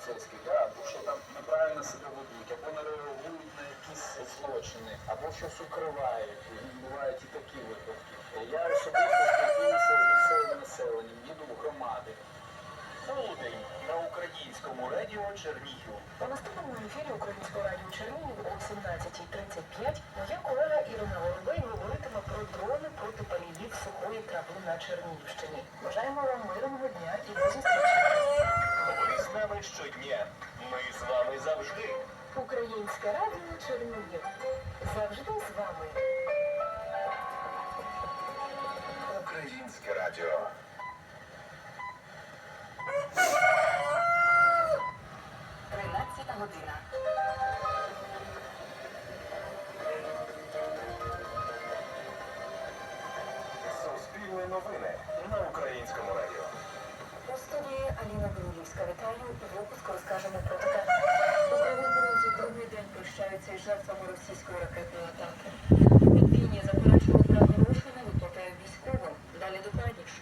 поліцейських, да, або що там неправильно себе ведуть, або не реагують на якісь злочини, або щось укривають. Бувають і такі випадки. Я особисто спілкуюся з місцевим населенням, їду в громади. Полудень на українському радіо Чернігів. У наступному ефірі Українського радіо Чернігів о 17.35 моя колега Ірина Воробей говоритиме про дрони проти паліїв сухої трави на Чернігівщині. Бажаємо вам мирного дня і до зустрічі. Нами щодня. Ми з вами завжди. Українське радіо Чернігів. Завжди з вами. Українське радіо. Аліна Білівська. Вітаю. У випуску розкажемо про таке. У Кривому Розі другий день прощаються із жертвами російської ракетної атаки. Мінфіні заперечили право грошей на виплати військовим. Далі докладніше.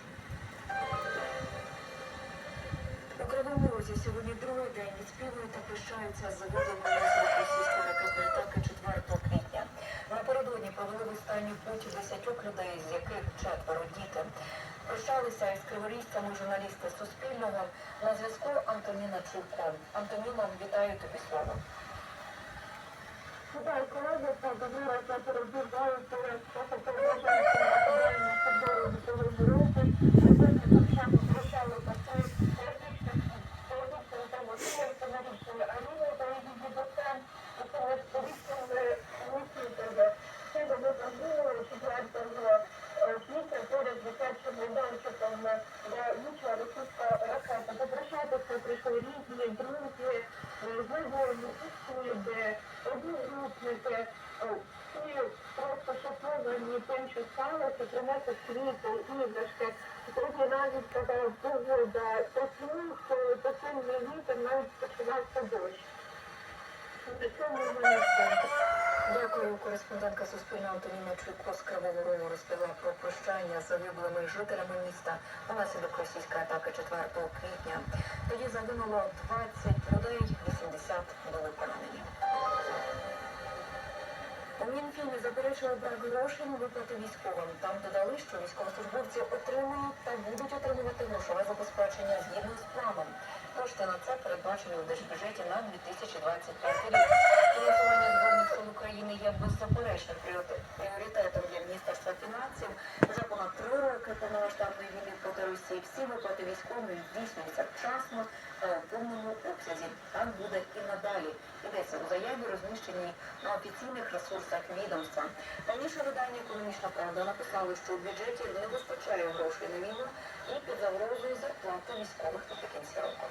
У Кривому Розі сьогодні другий день відспівують та прощаються з внаслідок російської ракетної атаки 4 квітня. Напередодні провели в останню путь десятьох людей, з яких четверо діти. Прощалися із криворізцями журналісти Суспільного на зв'язку Антоніна Чулко. Антоніна, вітаю тобі слово. Вітаю колеги, та я раз розбігаю Прийшли різні друзі, знайомі, сусіди, одногрупники, всі просто шоковані тим, що сталося, принесли квіти, іграшки. Сьогодні навіть сказав погода, посміх, посильний вітер, навіть починався дощ. На цьому мене все. Дякую. Кореспондентка Суспільного Антоніна Чуйко з Кривого Рогу розповіла про прощання з загиблими жителями міста внаслідок російської атаки 4 квітня. Тоді загинуло 20 людей, 80 були поранені. У Мінфіні заперечили брак грошей на виплати військовим. Там додали, що військовослужбовці отримують та будуть отримувати грошове забезпечення згідно з планом. Кошти на це передбачені у держбюджеті на 2025 рік. Фінансування Збройних сил України є беззаперечним пріоритет- пріоритетом для Міністерства фінансів. Понад три роки повномасштабної війни проти Росії всі виплати військовим здійснюються вчасно та у повному обсязі. Так буде і надалі. Йдеться у заяві, розміщеній на офіційних ресурсах відомства. Раніше видання «Економічна правда» написали, що у бюджеті не вистачає грошей на війну і під загрозою зарплати військових наприкінці року.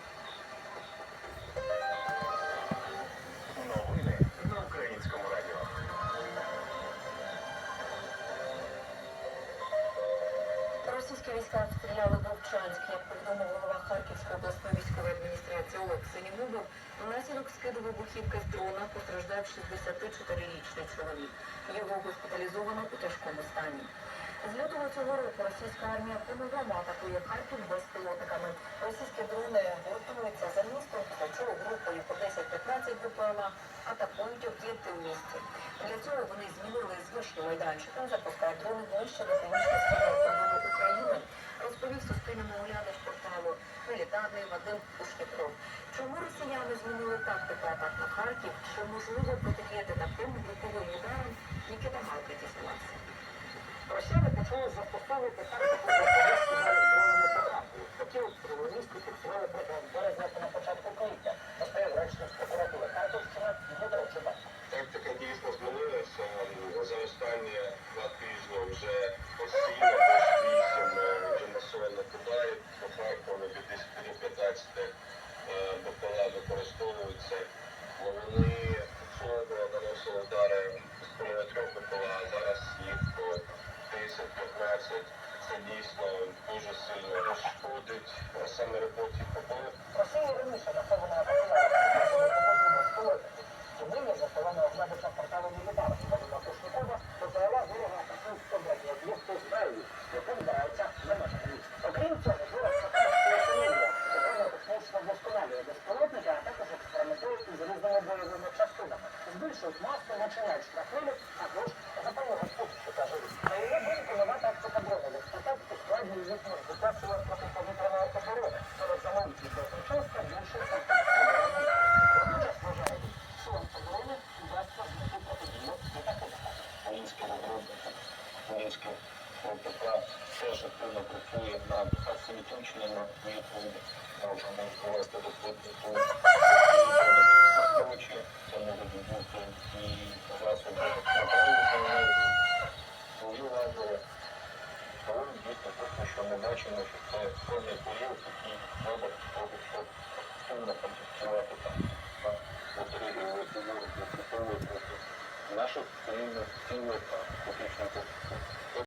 Харківської обласної військової адміністрації Олег Селімубов. Внаслідок скиду вибухівки з дрона постраждав 64-річний чоловік. Його госпіталізовано у тяжкому стані. З лютого цього року російська армія по-новому атакує Харків безпілотниками. Російські дрони готуються за містом, після групою по 10-15 БПЛА атакують об'єкти в місті. Для цього вони змінили звичні майданчики, запускають дрони ближче до північно-східного України, розповів Суспільному оглядач порталу Мілітарний Вадим Пушніков. Чому росіяни змінили тактику атак на Харків? Чи можливо протидіяти таким груповим ударам? Нікіта Галки дізнавався. Росіяни почали застосовувати тактику дронами по Такі обстріли місті фіксували протягом березня та на початку квітня. Розповів речник прокуратури Харківщина Дмитро Чубак. Тактика дійсно змінилася за останні два тижні вже постійно вісім е, масово кидають по Харкову від 10 до 15 е, БПЛА використовуються. Вони вчора наносили удари з половини трьох БПЛА, а зараз 15, це дійсно дуже сильно розшкодить саме роботі побоїв. Росія раніше засована Нині засована обладнання ворога таку складання об'єкту Беллі, яким збирається на. Окрім цього, ворог сахарського законно технічно вдосконалює безпілотники, а також експериментує із різними бойовими частинами, збільшують масу, начинають штрахвилів працює над асиметричними відповідями. Можемо провести досліднику Строчі, це можуть бути і засоби направлення, свої лазери. Але дійсно поки що ми бачимо, що це певний період, який там